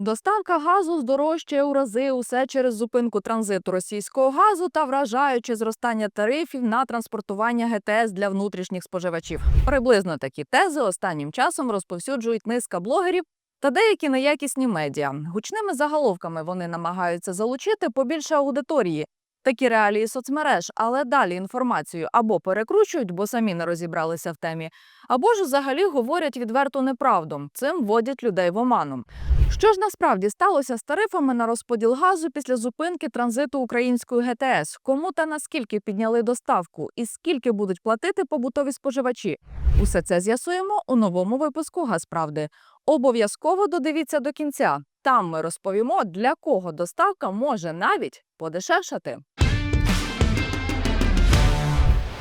Доставка газу здорожчає у рази усе через зупинку транзиту російського газу та вражаюче зростання тарифів на транспортування ГТС для внутрішніх споживачів. Приблизно такі тези останнім часом розповсюджують низка блогерів та деякі неякісні медіа. Гучними заголовками вони намагаються залучити побільше аудиторії. Такі реалії соцмереж, але далі інформацію або перекручують, бо самі не розібралися в темі, або ж взагалі говорять відверту неправду. Цим вводять людей в оману. Що ж насправді сталося з тарифами на розподіл газу після зупинки транзиту української ГТС? Кому та наскільки підняли доставку, і скільки будуть платити побутові споживачі? Усе це з'ясуємо у новому випуску Газправди. Обов'язково додивіться до кінця. Там ми розповімо, для кого доставка може навіть подешевшати.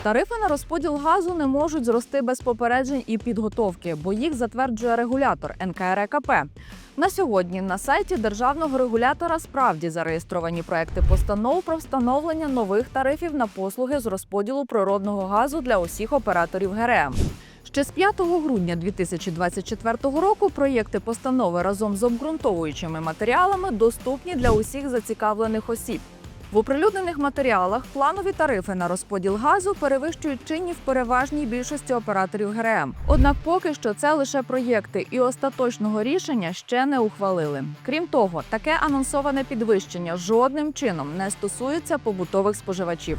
Тарифи на розподіл газу не можуть зрости без попереджень і підготовки, бо їх затверджує регулятор НКРЕКП. На сьогодні на сайті державного регулятора справді зареєстровані проекти постанов про встановлення нових тарифів на послуги з розподілу природного газу для усіх операторів ГРМ. Ще з 5 грудня 2024 року проєкти постанови разом з обґрунтовуючими матеріалами доступні для усіх зацікавлених осіб. В оприлюднених матеріалах планові тарифи на розподіл газу перевищують чинні в переважній більшості операторів ГРМ. Однак поки що це лише проєкти, і остаточного рішення ще не ухвалили. Крім того, таке анонсоване підвищення жодним чином не стосується побутових споживачів.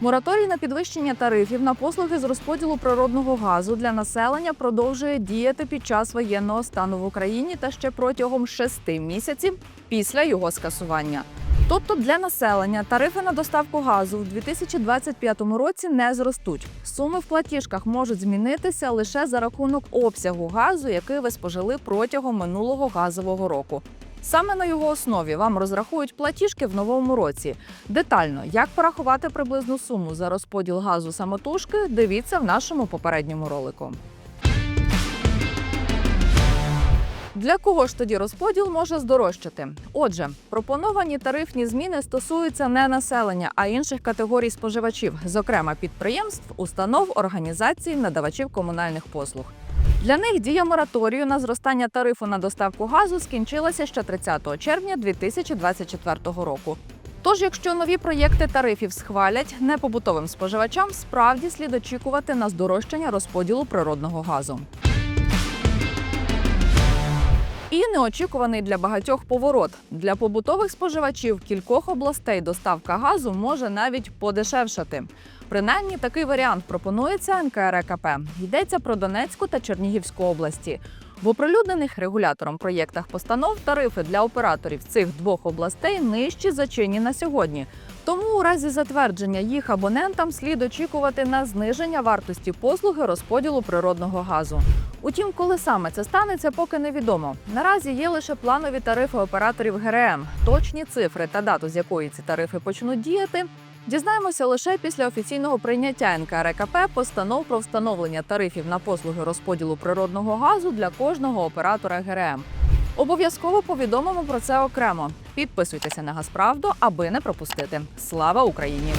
Мораторій на підвищення тарифів на послуги з розподілу природного газу для населення продовжує діяти під час воєнного стану в Україні та ще протягом шести місяців після його скасування. Тобто для населення тарифи на доставку газу в 2025 році не зростуть. Суми в платіжках можуть змінитися лише за рахунок обсягу газу, який ви спожили протягом минулого газового року. Саме на його основі вам розрахують платіжки в новому році. Детально, як порахувати приблизну суму за розподіл газу самотужки, дивіться в нашому попередньому ролику. Для кого ж тоді розподіл може здорожчати? Отже, пропоновані тарифні зміни стосуються не населення, а інших категорій споживачів, зокрема підприємств, установ, організацій, надавачів комунальних послуг. Для них дія мораторію на зростання тарифу на доставку газу скінчилася ще 30 червня 2024 року. Тож, якщо нові проєкти тарифів схвалять, непобутовим споживачам справді слід очікувати на здорожчання розподілу природного газу. Неочікуваний для багатьох поворот для побутових споживачів кількох областей доставка газу може навіть подешевшати. Принаймні такий варіант пропонується НКРКП. Йдеться про Донецьку та Чернігівську області. В оприлюднених регулятором проєктах постанов тарифи для операторів цих двох областей нижчі за чинні на сьогодні. Тому у разі затвердження їх абонентам слід очікувати на зниження вартості послуги розподілу природного газу. Утім, коли саме це станеться, поки невідомо. Наразі є лише планові тарифи операторів ГРМ. Точні цифри та дату, з якої ці тарифи почнуть діяти, дізнаємося лише після офіційного прийняття НКРКП постанов про встановлення тарифів на послуги розподілу природного газу для кожного оператора ГРМ. Обов'язково повідомимо про це окремо. Підписуйтеся на Газправду, аби не пропустити. Слава Україні!